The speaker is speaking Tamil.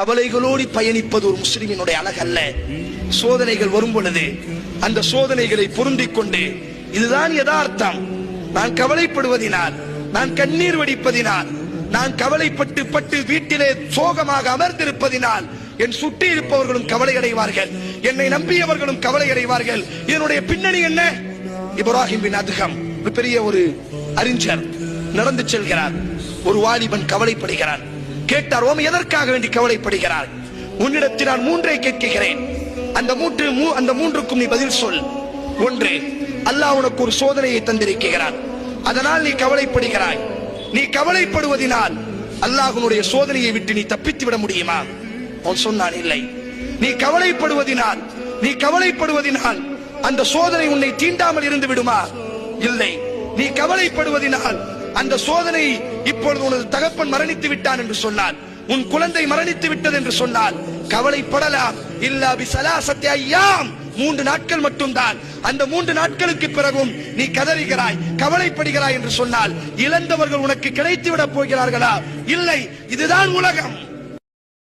கவலைகளோடு பயணிப்பது ஒரு முஸ்லிமினுடைய அழகல்ல. சோதனைகள் வரும் பொழுது அந்த சோதனைகளை பொருந்திக் கொண்டு இதுதான் யதார்த்தம். நான் கவலைப்படுவதினால் நான் கண்ணீர் வடிப்பதினால் நான் கவலைப்பட்டு பட்டு வீட்டிலே சோகமாக அமர்ந்திருப்பதினால் என் சுற்றி இருப்பவர்களும் கவலை அடைவார்கள் என்னை நம்பியவர்களும் கவலை அடைவார்கள் என்னுடைய பின்னணி என்ன? இப்ராஹிம் பின் அதுகம் பெரிய ஒரு அறிஞர் நடந்து செல்கிறார். ஒரு வாலிபன் கவலைப்படுகிறான். கேட்டார் ஓம் எதற்காக வேண்டி கவலைப்படுகிறார் உன்னிடத்தில் நான் மூன்றை கேட்கிறேன். அந்த மூன்று மூ- அந்த மூன்றுக்கும் நீ பதில் சொல். ஒன்று அல்லாஹ் உனக்கு ஒரு சோதனையை தந்திருக்கிறான். அதனால் நீ கவலைப்படுகிறாய். நீ கவலைப்படுவதினால் அல்லாஹ்வுடைய சோதனையை விட்டு நீ தப்பித்து விட முடியுமா? அவன் சொன்னான் இல்லை. நீ கவலைப்படுவதினால் நீ கவலைப்படுவதினால் அந்த சோதனை உன்னை தீண்டாமல் இருந்து விடுமா? இல்லை. நீ கவலைப்படுவதினால் அந்த சோதனை இப்பொழுது உனது தகப்பன் மரணித்து விட்டான் என்று சொன்னான் உன் குழந்தை மரணித்து விட்டது என்று சொன்னால் கவலைப்படலாம். இல்லா பிசலாசத்தை ஐயாம். மூன்று நாட்கள் மட்டும்தான். அந்த மூன்று நாட்களுக்கு பிறகும் நீ கதறுகிறாய் கவலைப்படுகிறாய் என்று சொன்னால் இழந்தவர்கள் உனக்கு கிடைத்து விட போகிறார்களா? இல்லை இதுதான் உலகம்.